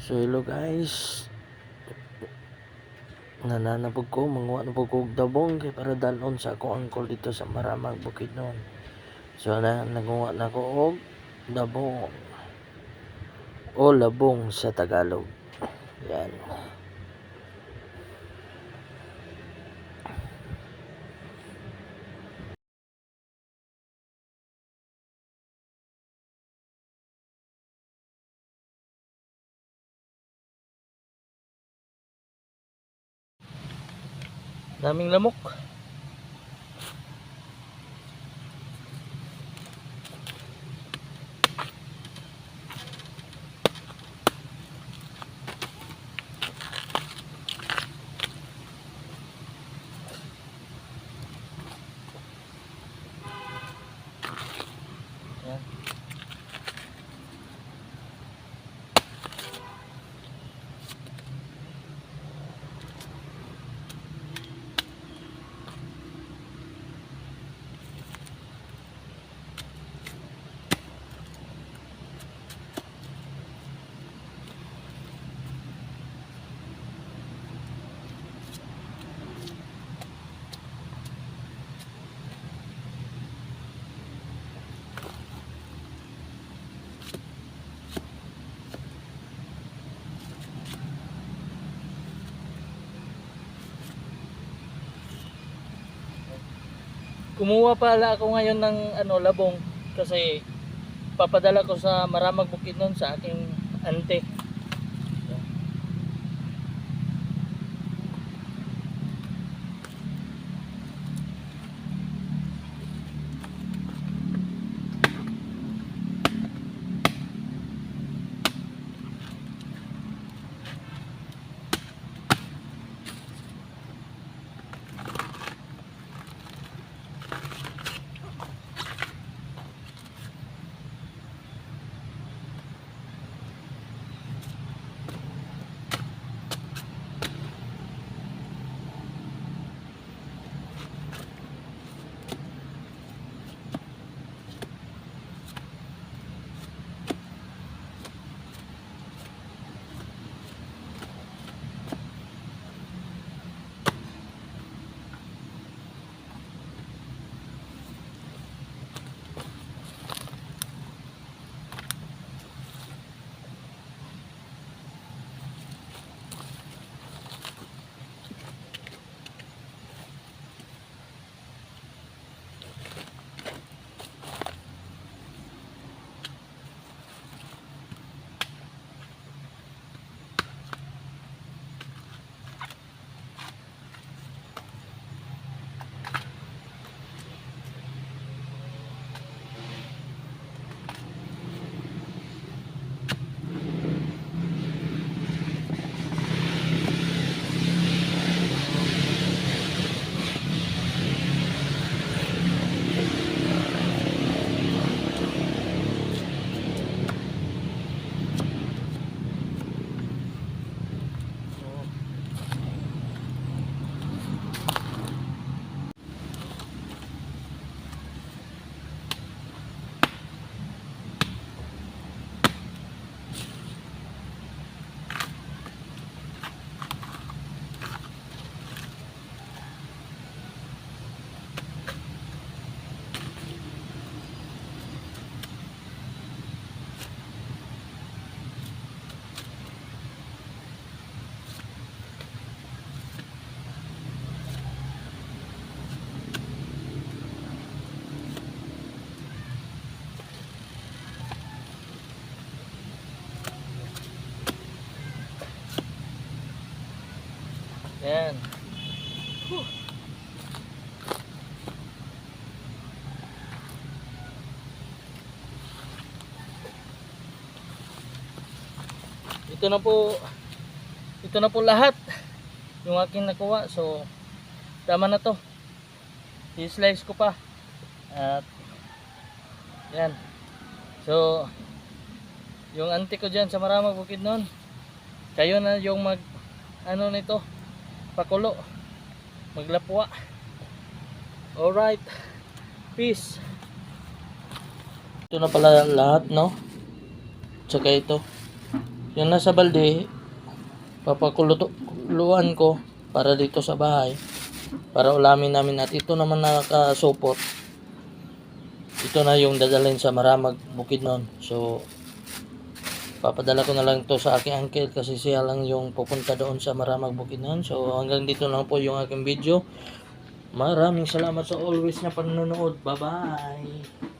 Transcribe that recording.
So hello guys. Nananapog ko, manguha na po ko dabong para dalon sa ako angkol dito sa Maramag Bukidnon. So na nanguha na ko og dabong. O labong sa Tagalog. Yan. Daming lamok. Kumuha pala ako ngayon ng ano labong kasi papadala ko sa Maramag Bukidnon sa aking ante. Yan. Ito na po ito na po lahat yung aking nakuha. So tama na to. I-slice ko pa. At yan. So yung auntie ko dyan sa Maramag Bukid nun kayo na yung mag ano nito pakulo maglapwa alright peace ito na pala lahat no tsaka ito Yung nasa balde, papakuluan ko para dito sa bahay. Para ulamin namin at ito naman nakasupot. Ito na yung dadalhin sa Maramag Bukid noon. So, papadala ko na lang to sa aking uncle kasi siya lang yung pupunta doon sa Maramag Bukid noon. So, hanggang dito lang po yung aking video. Maraming salamat sa always na panonood. Bye-bye!